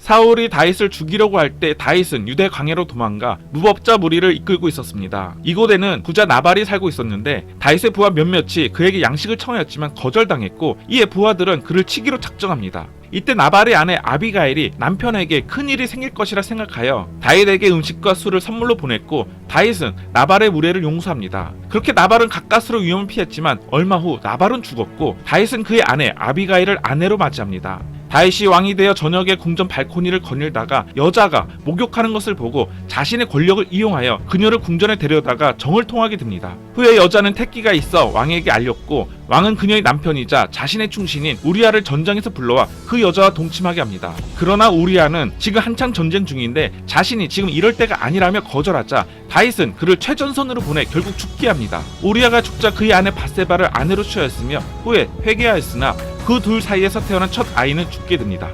사울이 다윗을 죽이려고 할 때 다윗은 유대 광야로 도망가 무법자 무리를 이끌고 있었습니다. 이곳에는 부자 나발이 살고 있었는데 다윗의 부하 몇몇이 그에게 양식을 청하였지만 거절당했고 이에 부하들은 그를 치기로 작정합니다. 이때 나발의 아내 아비가일이 남편에게 큰 일이 생길 것이라 생각하여 다윗에게 음식과 술을 선물로 보냈고 다윗은 나발의 무례를 용서합니다. 그렇게 나발은 가까스로 위험을 피했지만 얼마 후 나발은 죽었고 다윗은 그의 아내 아비가일을 아내로 맞이합니다. 다윗이 왕이 되어 저녁에 궁전 발코니를 거닐다가 여자가 목욕하는 것을 보고 자신의 권력을 이용하여 그녀를 궁전에 데려다가 정을 통하게 됩니다. 후에 여자는 택기가 있어 왕에게 알렸고 왕은 그녀의 남편이자 자신의 충신인 우리아를 전장에서 불러와 그 여자와 동침하게 합니다. 그러나 우리아는 지금 한창 전쟁 중인데 자신이 지금 이럴 때가 아니라며 거절하자 다윗은 그를 최전선으로 보내 결국 죽게 합니다. 우리아가 죽자 그의 아내 바세바를 아내로 취하였으며 후에 회개하였으나 그 둘 사이에서 태어난 첫 아이는 죽게 됩니다.